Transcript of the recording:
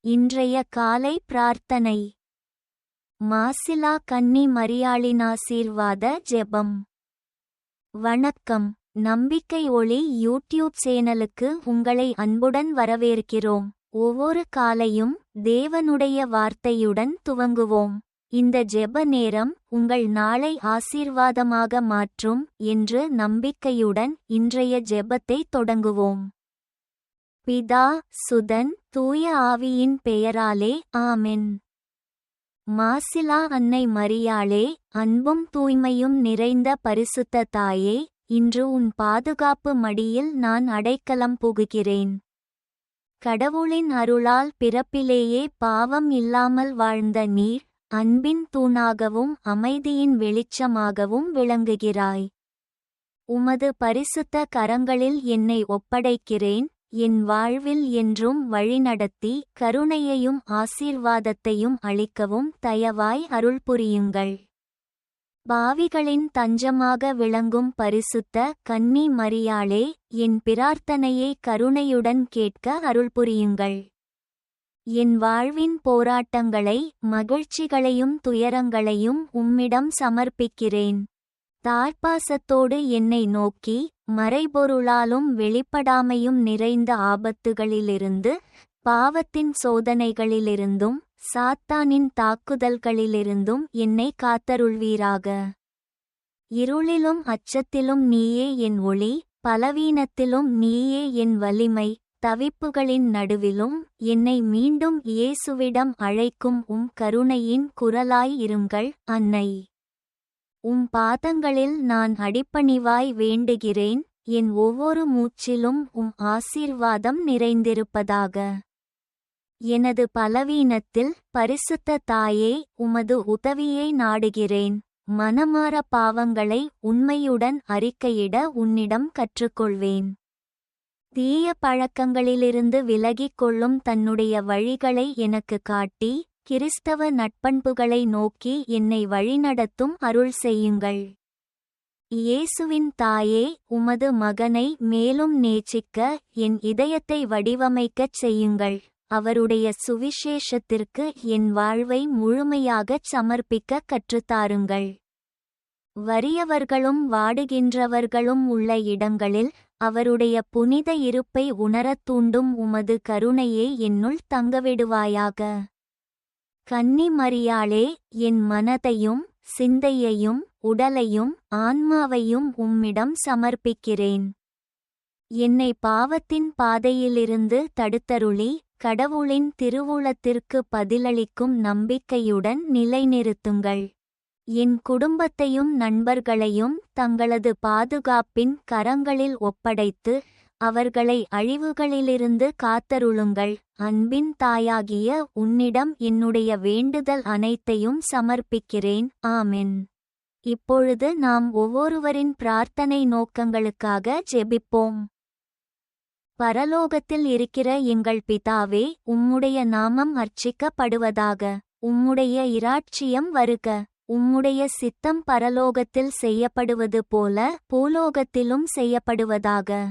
இன்றைய காலை பிரார்த்தனை. மாசிலா கன்னி மரியாளின் ஆசீர்வாத ஜெபம். வணக்கம். நம்பிக்கை ஒளி யூடியூப் சேனலுக்கு உங்களை அன்புடன் வரவேற்கிறோம். ஒவ்வொரு காலையும் தேவனுடைய வார்த்தையுடன் துவங்குவோம். இந்த ஜெப நேரம் உங்கள் நாளை ஆசீர்வாதமாக மாற்றும் என்று நம்பிக்கையுடன் இன்றைய ஜெபத்தை தொடங்குவோம். பிதா சுதன் தூய ஆவியின் பெயராலே ஆமென். மாசிலா அன்னை மரியாளே அன்பும் தூய்மையும் நிறைந்த பரிசுத்த தாயே இன்று உன் பாதுகாப்பு மடியில் நான் அடைக்கலம் புகுகிறேன். கடவுளின் அருளால் பிறப்பிலேயே பாவம் இல்லாமல் வாழ்ந்த நீர் அன்பின் தூணாகவும் அமைதியின் வெளிச்சமாகவும் விளங்குகிறாய். உமது பரிசுத்த கரங்களில் என்னை ஒப்படைக்கிறேன் என் வாழ்வில் என்றும் வழிநடத்தி கருணையையும் ஆசீர்வாதத்தையும் அளிக்கவும் தயவாய் அருள் புரியுங்கள். பாவிகளின் தஞ்சமாக விளங்கும் பரிசுத்த கன்னி மரியாளே என் பிரார்த்தனையை கருணையுடன் கேட்க அருள் புரியுங்கள். என் வாழ்வின் போராட்டங்களை மகிழ்ச்சிகளையும் துயரங்களையும் உம்மிடம் சமர்ப்பிக்கிறேன். தார்ப்பாசத்தோடு என்னை நோக்கி மறைபொருளாலும் வெளிப்படாமையும் நிறைந்த ஆபத்துகளிலிருந்து பாவத்தின் சோதனைகளிலிருந்தும் சாத்தானின் தாக்குதல்களிலிருந்தும் என்னை காத்தருள்வீராக. இருளிலும் அச்சத்திலும் நீயே என் ஒளி பலவீனத்திலும் நீயே என் வலிமை தவிப்புகளின் நடுவிலும் என்னை மீண்டும் இயேசுவிடம் அழைக்கும் உம் கருணையின் குரலாய் இருங்கள் அன்னை. உம் பாதங்களில் நான் அடிப்பணிவாய் வேண்டுகிறேன் என் ஒவ்வொரு மூச்சிலும் உம் ஆசீர்வாதம் நிறைந்திருப்பதாக. எனது பலவீனத்தில் பரிசுத்த தாயே உமது உதவியை நாடுகிறேன். மனமார பாவங்களை உண்மையுடன் அறிக்கையிட உன்னிடம் கற்றுக்கொள்வேன். தீய பழக்கங்களிலிருந்து விலகிக் கொள்ளும் தன்னுடைய வழிகளை எனக்கு காட்டி கிறிஸ்தவ நட்பண்புகளை நோக்கி என்னை வழிநடத்தும் அருள் செய்யுங்கள். இயேசுவின் தாயே உமது மகனை மேலும் நேசிக்க என் இதயத்தை வடிவமைக்கச் செய்யுங்கள். அவருடைய சுவிசேஷத்திற்கு என் வாழ்வை முழுமையாகச் சமர்ப்பிக்க கற்றுத்தாருங்கள். வறியவர்களும் வாடுகின்றவர்களும் உள்ள இடங்களில் அவருடைய புனித இருப்பை உணரத் தூண்டும் உமது கருணையை என்னுள் தங்கவிடுவாயாக. கன்னிமரியாளே என் மனதையும் சிந்தையையும் உடலையும் ஆன்மாவையும் உம்மிடம் சமர்ப்பிக்கிறேன். என்னை பாவத்தின் பாதையிலிருந்து தடுத்தருளி கடவுளின் திருவுளத்திற்கு பதிலளிக்கும் நம்பிக்கையுடன் நிலைநிறுத்துங்கள். என் குடும்பத்தையும் நண்பர்களையும் தங்களது பாதுகாப்பின் கரங்களில் ஒப்படைத்து அவர்களை அழிவுகளிலிருந்து காத்தருளுங்கள். அன்பின் தாயாகிய உன்னிடம் என்னுடைய வேண்டுதல் அனைத்தையும் சமர்ப்பிக்கிறேன். ஆமென். இப்பொழுது நாம் ஒவ்வொருவரின் பிரார்த்தனை நோக்கங்களுக்காக ஜெபிப்போம். பரலோகத்தில் இருக்கிற எங்கள் பிதாவே உம்முடைய நாமம் அர்ச்சிக்கப்படுவதாக. உம்முடைய இராட்சியம் வருக. உம்முடைய சித்தம் பரலோகத்தில் செய்யப்படுவது போல பூலோகத்திலும் செய்யப்படுவதாக.